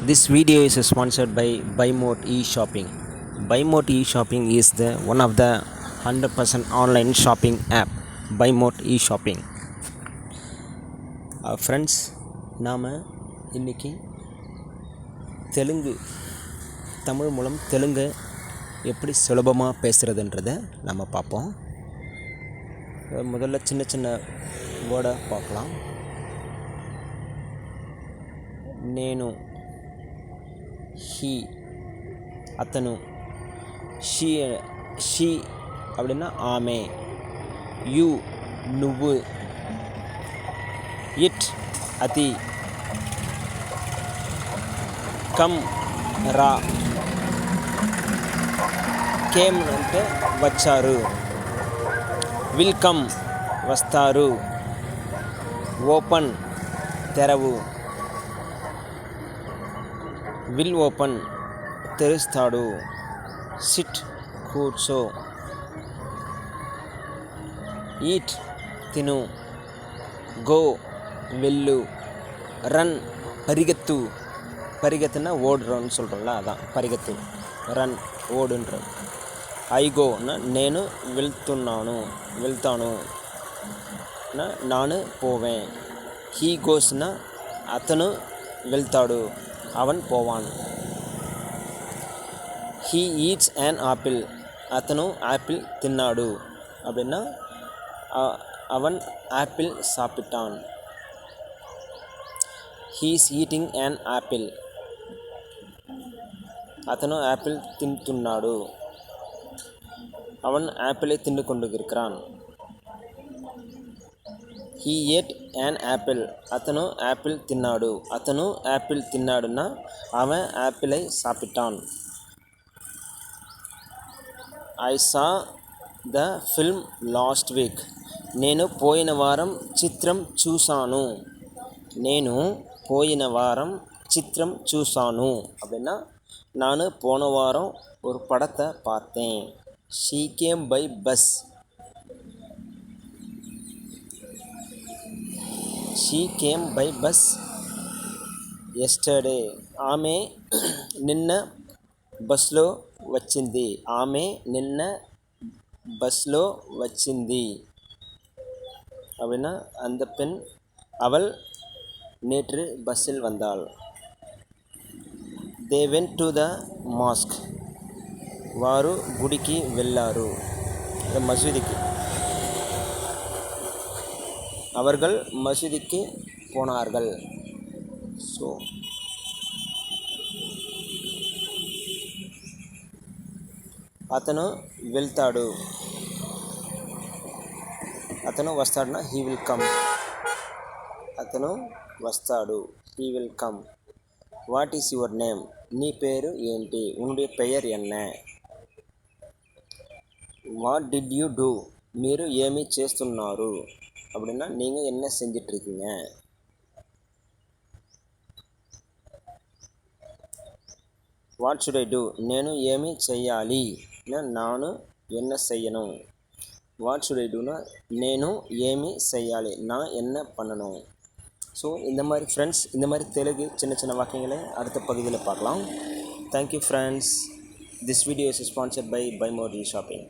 This video is sponsored by BuyMote e-shopping. BuyMote e-shopping is the one of the 100% online shopping app. BuyMote e-shopping. Friends நாம் இன்றைக்கி தெலுங்கு தமிழ் மூலம் தெலுங்கு எப்படி சுலபமாக பேசுகிறதுன்றதை நம்ம பார்ப்போம் அஹ் முதல்ல சின்ன சின்ன வேர்டை பார்க்கலாம் నేను ஹீ అతను షీ షీ அப்படின்னா ఆమె యు నువ్వు ఇట్ అది కమ్ రా కేమ్ అంటే వచ్చారు విల్ కమ్ వస్తారు ఓపెన్ తెరవు విల్ ఓపెన్ తెరుస్తాడు. సిట్ కూర్చో. ఈట్ తిను. గో వెళ్ళు. రన్ పరిగెత్తు. పరిగెత్తిన ஓடுறோன்னு சொல்கிறோம்ல అదా పరిగెత్తు. రన్ ఓడుండ్ర ఐ గో నేను వెళ్తున్నాను. వెళ్తాను. నాను పోవే. హీ గోస్న అతను వెళ్తాడు. అవన్ పోవాన్ హీ ఈట్స్ యాన్ ఆపిల్ అతను యాపిల్ తిన్నాడు அப்படின்னா அ- அவன் ஆப்பிள் சாப்பிட்டான் హీస్ ఈటింగ్ యాన్ యాపిల్ అతను యాపిల్ తింటున్నాడు அவன் ஆப்பிளை தின்னு கொண்டிருக்கிறான் హీ ఏట్ యాన్ ఆపిల్ అతను ఆపిల్ తిన్నాడు అతను యాపిల్ తిన్నాడునా అవన్ యాపిளை சாப்பிட்டான் I saw the film last week నేను పోయిన వారం చిత్రం చూశాను నేను పోయిన వారం చిత్రం చూసాను அப்படின்னா நான் போன வாரம் ஒரு పడత பார்த்தேன் she came by bus she came by bus yesterday ఆమె నిన్న బస్లో వచ్చింది ఆమె నిన్న బస్లో వచ్చింది அப்படின்னா அந்த பெண் அவள் நேற்று பஸ்ஸில் வந்தாள் they went to the mosque వారు గుడికి వెళ్ళారు అదే మసీదుకి அவர்கள் மசூதிக்கு போனார்கள் ஸோ అతను వెళ్తాడు అతను వస్తాడునా హీ విల్ కమ్ అతను వస్తాడు he will come what is your name నీ పేరు ఏంటి ఉండే పెయర్ ఎన్న வாட் டிட் யூ டூ మీరు ఏమి చేస్తున్నారు அப்படின்னா நீங்கள் என்ன செஞ்சிட்ருக்கீங்க వాట్ షుడ్ ఐ డూ నేను ఏమి చెయ్యాలి నా- నాను ఎన్న చెయ్యను வாட் ஷுட் ஐ டூனா నేను ఏమి చెయ్యాలి நான் என்ன பண்ணணும் ஸோ இந்த மாதிரி ஃப்ரெண்ட்ஸ் இந்த மாதிரி தெலுங்கு சின்ன சின்ன வாக்கியங்களை அடுத்த பகுதியில் பார்க்கலாம் thank you friends this video is sponsored by by Modi shopping